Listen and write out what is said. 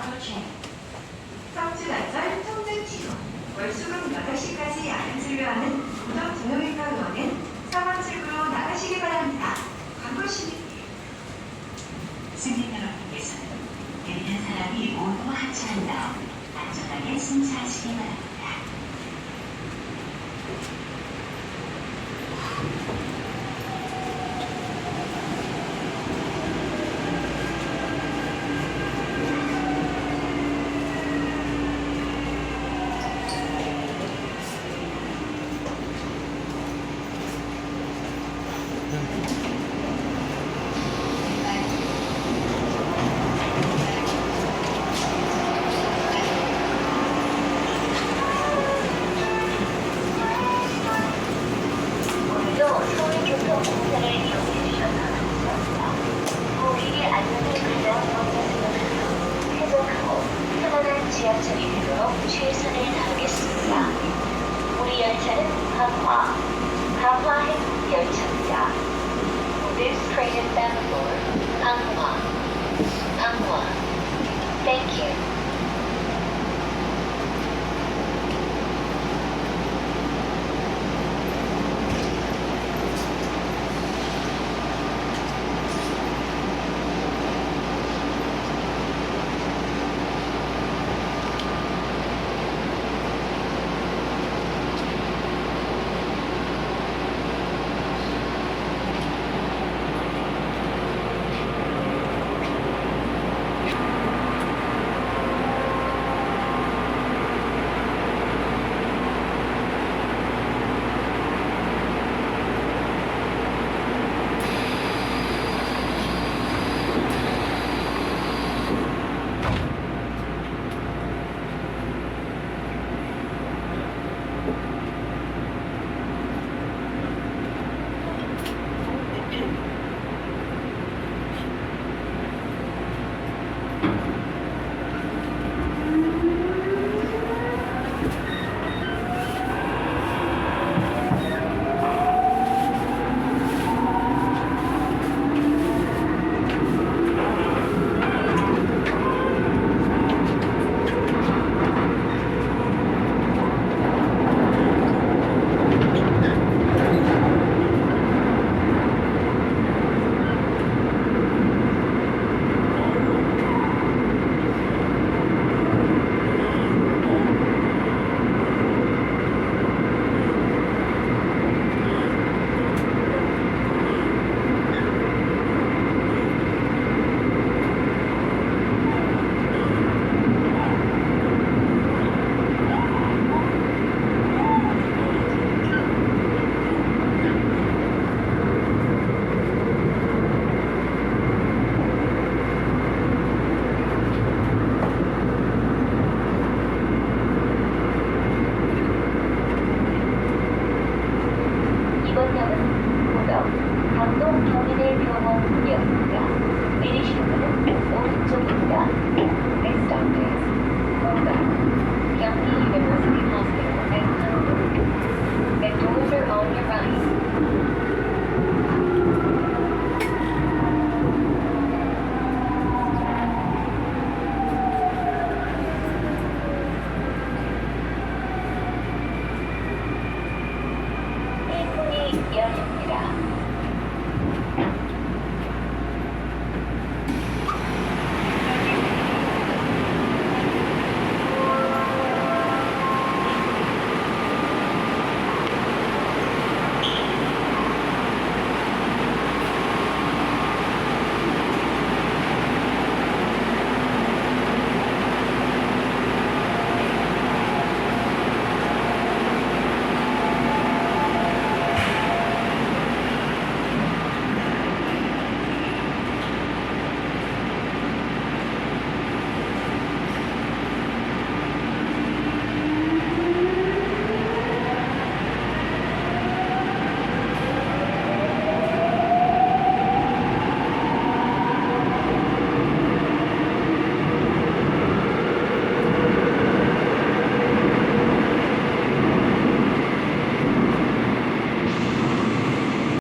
train. 성주관절 통증치료 월수금 8시까지 야근 진료하는 우정진흥외과 의원은 417구로 나가시기 바랍니다. 광고 시민 승객 여러분께서는 내리는 사람이 모두 하차한다. 안전하게 승차하시기 바랍니다. 지하철이 되도록 최선을 다하겠습니다. 우리 열차는 한화, 한화행 열차입니다. This train is bound for 강화. 정류장은 고덕, 강동 경인의병원역입니다. 내리시는 분은 오른쪽입니다. Next stop.